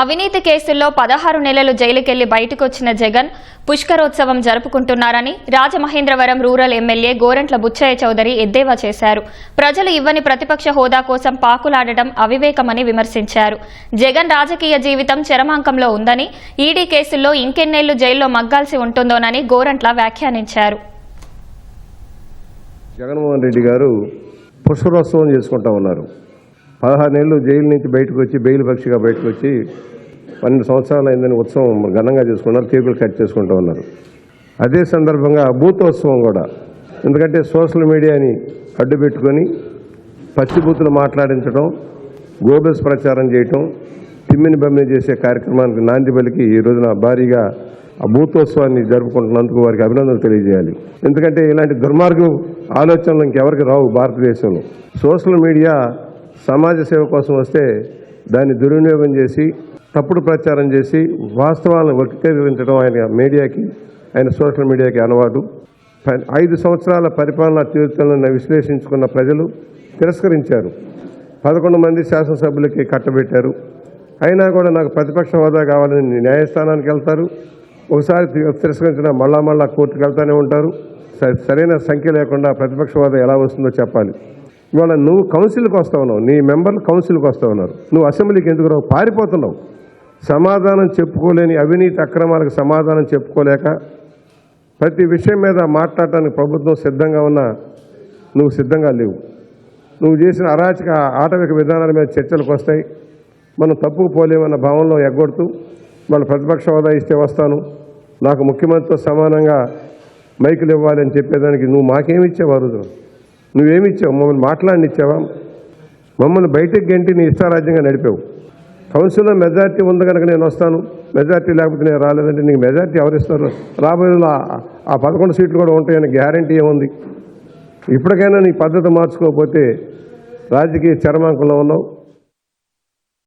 అవినీతి కేసుల్లో పదహారు నెలలు జైలుకెళ్ళి బయటకొచ్చిన జగన్ పుష్కరోత్సవం జరుపుకుంటున్నారని రాజమహేంద్రవరం రూరల్ ఎమ్మెల్యే గోరంట్ల బుచ్చయ్య చౌదరి ఎద్దేవా చేశారు. ప్రజలు ఇవ్వని ప్రతిపక్ష హోదా కోసం పాకులాడటం అవివేకమని విమర్శించారు. జగన్ రాజకీయ జీవితం చరమాంకంలో ఉందని ఈడీ కేసుల్లో ఇంకెన్నేళ్ళు జైల్లో మగ్గాల్సి ఉంటుందోనని గోరంట్ల వ్యాఖ్యానించారు. జగన్మోహన్ రెడ్డి గారు పుష్కరోత్సవం చేసుకుంటా ఉన్నారు. పదహారు నెలలు జైలు నుంచి బయటకు వచ్చి బెయిల్ పక్షిగా బయటకు వచ్చి పన్నెండు సంవత్సరాలు అయిందని ఉత్సవం ఘనంగా చేసుకున్నారు కేకులు కట్ చేసుకుంటూ ఉన్నారు. అదే సందర్భంగా భూతోత్సవం కూడా. ఎందుకంటే సోషల్ మీడియాని అడ్డు పెట్టుకొని పచ్చిబూతులు మాట్లాడించడం గోబెస్ ప్రచారం చేయటం తిమ్మిని బమ్మిని చేసే కార్యక్రమానికి నాంది పలికి ఈ రోజున భారీగా ఆ భూతోత్సవాన్ని జరుపుకుంటున్నందుకు వారికి అభినందనలు తెలియజేయాలి. ఎందుకంటే ఇలాంటి దుర్మార్గం ఆలోచనలు ఇంకెవరికి రావు భారతదేశంలో. సోషల్ మీడియా సమాజ సేవ కోసం వస్తే దాన్ని దుర్వినియోగం చేసి తప్పుడు ప్రచారం చేసి వాస్తవాలను వక్రీకరించడం ఆయన మీడియాకి ఆయన సోషల్ మీడియాకి అలవాటు. ఐదు సంవత్సరాల పరిపాలనా తీర్థలను విశ్లేషించుకున్న ప్రజలు తిరస్కరించారు. పదకొండు మంది శాసనసభ్యులకి కట్టబెట్టారు. అయినా కూడా నాకు ప్రతిపక్ష హోదా కావాలని న్యాయస్థానానికి వెళ్తారు. ఒకసారి తి- తిరస్కరించిన మళ్ళా మళ్ళా కోర్టుకు వెళ్తూనే ఉంటారు. సరైన సంఖ్య లేకుండా ప్రతిపక్ష హోదా ఎలా వస్తుందో చెప్పాలి. ఇవాళ నువ్వు కౌన్సిల్కి వస్తా ఉన్నావు నీ మెంబర్లు కౌన్సిల్కి వస్తా ఉన్నారు. నువ్వు అసెంబ్లీకి ఎందుకు రావు? పారిపోతున్నావు. సమాధానం చెప్పుకోలేని అవినీతి అక్రమాలకు సమాధానం చెప్పుకోలేక ప్రతి విషయం మీద మాట్లాడటానికి ప్రభుత్వం సిద్ధంగా ఉన్నా నువ్వు సిద్ధంగా లేవు. నువ్వు చేసిన అరాచక ఆటవిక విధానాల మీద చర్చలకు వస్తాయి. మనం తప్పుకు పోలేమన్న భావంలో ఎగ్గొడుతూ మన ప్రతిపక్ష హోదా ఇస్తే వస్తాను. నాకు ముఖ్యమంత్రితో సమానంగా మైకులు ఇవ్వాలి అని చెప్పేదానికి నువ్వు మాకేమి ఇచ్చావు ఆ నువ్వేమి ఇచ్చావు? మమ్మల్ని మాట్లాడినిచ్చావా మమ్మల్ని బయటకు గంటి నీ ఇష్టారాజ్యంగా నడిపావు. కౌన్సిల్లో మెజార్టీ ఉంది కనుక నేను వస్తాను. మెజార్టీ లేకపోతే నేను రాలేదంటే నీకు మెజార్టీ ఎవరిస్తారు రాబోయే ఆ- పదకొండు సీట్లు కూడా ఉంటాయని గ్యారంటీ ఏముంది? ఇప్పటికైనా నీ పద్ధతి మార్చుకోకపోతే రాజకీయ చర్మాంకంలో ఉన్నావు.